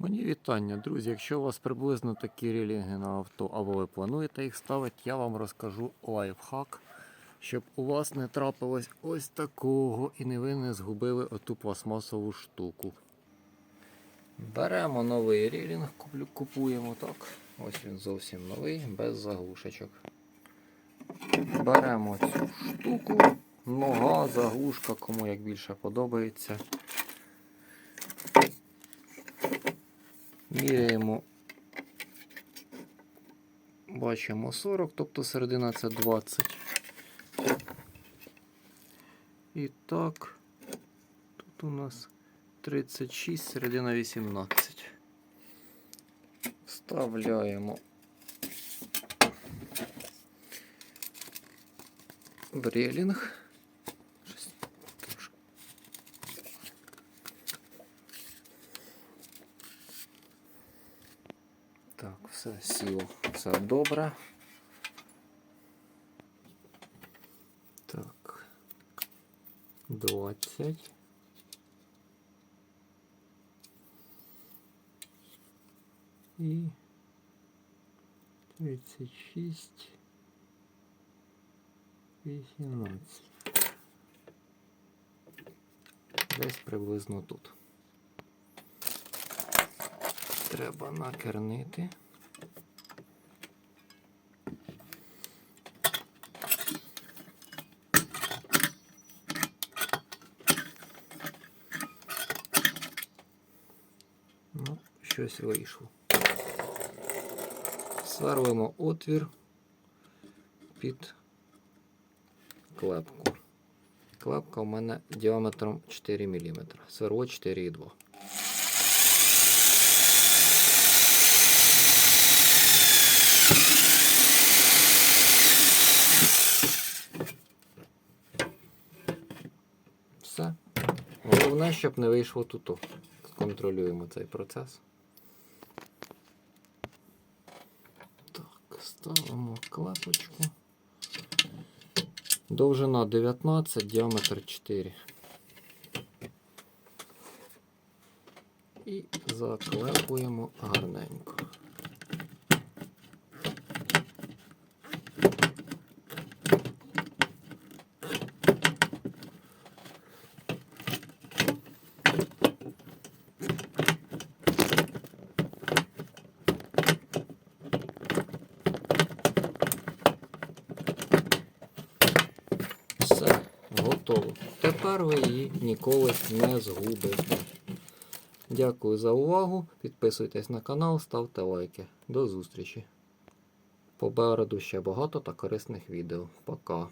Мені вітання, друзі. Якщо у вас приблизно такі релінги на авто, або ви плануєте їх ставити, я вам розкажу лайфхак, щоб у вас не трапилось ось такого і не ви не згубили оту пластмасову штуку. Беремо новий релінг, купуємо так. Ось він зовсім новий, без заглушечок. Беремо цю штуку, нога, заглушка, кому як більше подобається. Міряємо, бачимо 40, тобто середина це 20. І так, тут у нас 36, середина 18. Вставляємо в релінг. Щось трошки Так, все сіло, все добре. Так. 20. І 36. 18. Десь приблизно тут. Треба накернити. Ну, щось вийшло. Сверлимо отвір під клепку. Клепка у мене діаметром 4 мм. Сверло 4,2. Все. Головне, щоб не вийшло тут. Контролюємо цей процес. Так, ставимо клапочку. Довжина 19, діаметр 4. І заклепуємо гарненько. Все, готово. Тепер ви її ніколи не згубите. Дякую за увагу. Підписуйтесь на канал, ставте лайки. До зустрічі. Попереду ще багато та корисних відео. Пока.